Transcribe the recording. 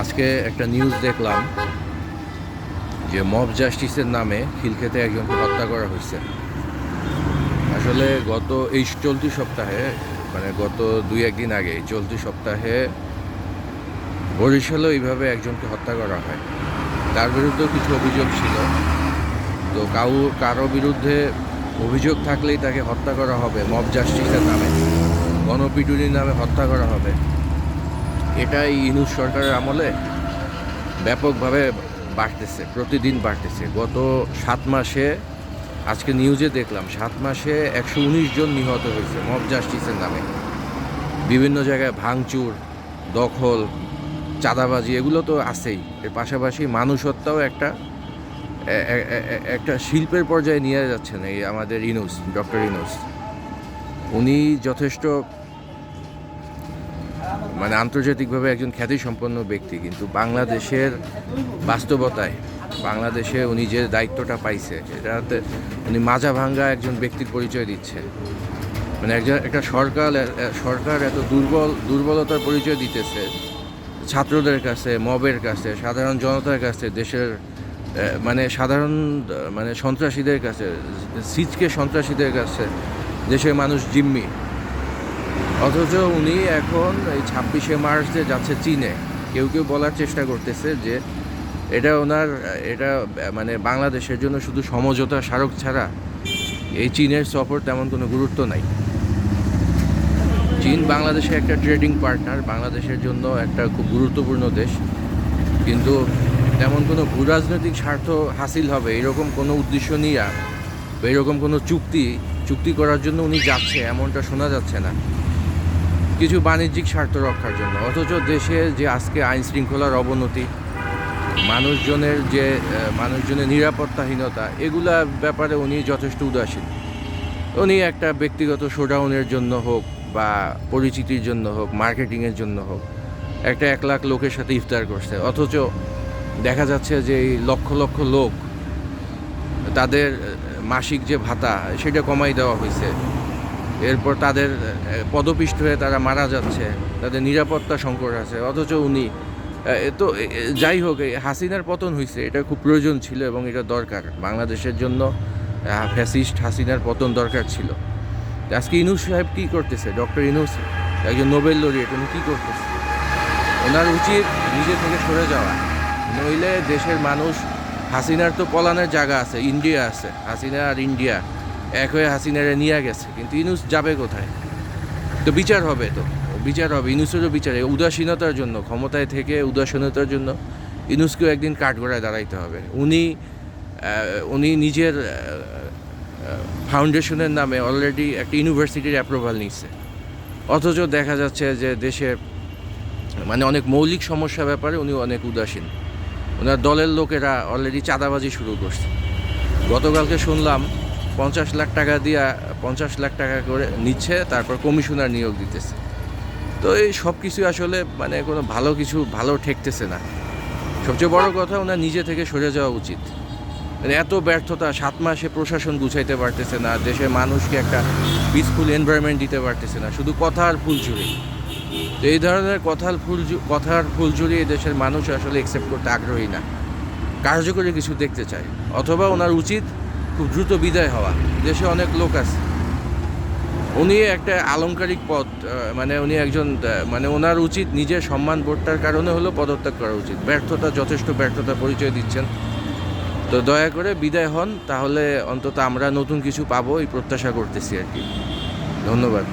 আজকে একটা নিউজ দেখলাম যে মব জাস্টিসের নামে খিলখেতে একজনকে হত্যা করা হয়েছে। আসলে গত, এই চলতি সপ্তাহে মানে গত দুই একদিন আগে চলতি সপ্তাহে বরিশালেও এইভাবে একজনকে হত্যা করা হয়। তার বিরুদ্ধেও কিছু অভিযোগ ছিল। তো কাউ, কারও বিরুদ্ধে অভিযোগ থাকলেই তাকে হত্যা করা হবে মব জাস্টিসের নামে, গণপিটুনির নামে হত্যা করা হবে। এটাই ইনুস সরকারের আমলে ব্যাপকভাবে বাড়তেছে, প্রতিদিন বাড়তেছে। গত সাত মাসে, আজকে নিউজে দেখলাম, সাত মাসে একশো উনিশ জন নিহত হয়েছে মব জাস্টিসের নামে। বিভিন্ন জায়গায় ভাঙচুর, দখল, চাঁদাবাজি, এগুলো তো আছেই। এর পাশাপাশি মানুষ হত্যাও একটা একটা শিল্পের পর্যায়ে নিয়ে যাচ্ছেন এই আমাদের ইনুস, ডক্টর ইনুস। উনি যথেষ্ট মানে আন্তর্জাতিকভাবে একজন খ্যাতিসম্পন্ন ব্যক্তি, কিন্তু বাংলাদেশের বাস্তবতায়, বাংলাদেশে উনি যে দায়িত্বটা পাইছে, এটাতে উনি মাজা ভাঙ্গা একজন ব্যক্তির পরিচয় দিচ্ছে। মানে একজন, একটা সরকার সরকার এত দুর্বল, দুর্বলতার পরিচয় দিতেছে ছাত্রদের কাছে, মবের কাছে, সাধারণ জনতার কাছে, দেশের মানে সাধারণ মানে সন্ত্রাসীদের কাছে, সিচকে সন্ত্রাসীদের কাছে, দেশের মানুষ জিম্মি। অথচ উনি এখন এই ছাব্বিশে মার্চ যে যাচ্ছে চীনে, কেউ কেউ বলার চেষ্টা করতেছে যে এটা ওনার, এটা মানে বাংলাদেশের জন্য শুধু সমঝোতা স্মারক ছাড়া এই চীনের সফর তেমন কোনো গুরুত্ব নাই। চীন বাংলাদেশের একটা ট্রেডিং পার্টনার, বাংলাদেশের জন্য একটা খুব গুরুত্বপূর্ণ দেশ। কিন্তু তেমন কোনো ভূরাজনৈতিক স্বার্থ হাসিল হবে, এরকম কোনো উদ্দেশ্য নিয়ে এরকম কোনো চুক্তি চুক্তি করার জন্য উনি যাচ্ছে, এমনটা শোনা যাচ্ছে না। কিছু বাণিজ্যিক স্বার্থ রক্ষার জন্য। অথচ দেশে যে আজকে আইন শৃঙ্খলার অবনতি, মানুষজনের যে মানুষজনের নিরাপত্তাহীনতা, এগুলা ব্যাপারে উনি যথেষ্ট উদাসীন। উনি একটা ব্যক্তিগত শোডাউনের জন্য হোক বা পরিচিতির জন্য হোক মার্কেটিংয়ের জন্য হোক, একটা এক লাখ লোকের সাথে ইফতার করছে। অথচ দেখা যাচ্ছে যে এই লক্ষ লক্ষ লোক, তাদের মাসিক যে ভাতা, সেটা কমাই দেওয়া হয়েছে। এরপর তাদের পদপিষ্ট হয়ে তারা মারা যাচ্ছে, তাদের নিরাপত্তা সংকট আছে, অথচ উনি তো যাই হোক হাসিনার পতন হয়েছে এটা খুব প্রয়োজন ছিল এবং এটা দরকার, বাংলাদেশের জন্য ফ্যাসিস্ট হাসিনার পতন দরকার ছিল। আজকে ইনুস সাহেব কী করতেছে? ডক্টর ইনুস, একজন নোবেল লরিয়েট, উনি কী করতেছে? ওনার উচিত নিজে থেকে সরে যাওয়া, নইলে দেশের মানুষ, হাসিনার তো পলানের জায়গা আছে, ইন্ডিয়া আছে, হাসিনা আর ইন্ডিয়া এক হয়ে হাসিনারে নিয়ে গেছে, কিন্তু ইনুস যাবে কোথায়? তো বিচার হবে তো। বিচার হবে, ইনুসেরও বিচার উদাসীনতার জন্য, ক্ষমতায় থেকে উদাসীনতার জন্য ইনুসকেও একদিন কাঠগড়ায় দাঁড়াইতে হবে। উনি উনি নিজের ফাউন্ডেশনের নামে অলরেডি একটা ইউনিভার্সিটির অ্যাপ্রুভাল নিচ্ছে অথচ দেখা যাচ্ছে যে দেশের মানে অনেক মৌলিক সমস্যা ব্যাপারে উনি অনেক উদাসীন। ওনার দলের লোকেরা অলরেডি চাঁদাবাজি শুরু করছে। গতকালকে শুনলাম পঞ্চাশ লাখ টাকা দিয়া, পঞ্চাশ লাখ টাকা করে নিচ্ছে, তারপর কমিশনার নিয়োগ দিতেছে। তো এই সব কিছু আসলে মানে কোনো ভালো কিছু ভালো ঠেকতেছে না। সবচেয়ে বড় কথা ওনার নিজে থেকে সরে যাওয়া উচিত। মানে এত ব্যর্থতা, সাত মাসে প্রশাসন গুছাইতে পারতেছে না, দেশের মানুষকে একটা পিসফুল এনভায়রনমেন্ট দিতে পারতেছে না, শুধু কথা আর ফুলঝুরি তো এই ধরনের কথার ফুল কথার ফুলঝুরি এই দেশের মানুষ আসলে একসেপ্ট করতে আগ্রহী না। কার্যকরী কিছু দেখতে চায়, অথবা ওনার উচিত খুব দ্রুত বিদায় হওয়া। দেশে অনেক লোক আছে। উনি একটা আলংকারিক পদ মানে উনি একজন মানে ওনার উচিত নিজের সম্মান বোধটার কারণে হলো পদত্যাগ করা উচিত। ব্যর্থতা, যথেষ্ট ব্যর্থতা পরিচয় দিচ্ছেন। তো দয়া করে বিদায় হন, তাহলে অন্তত আমরা নতুন কিছু পাবো এই প্রত্যাশা করতেছি আর কি। ধন্যবাদ।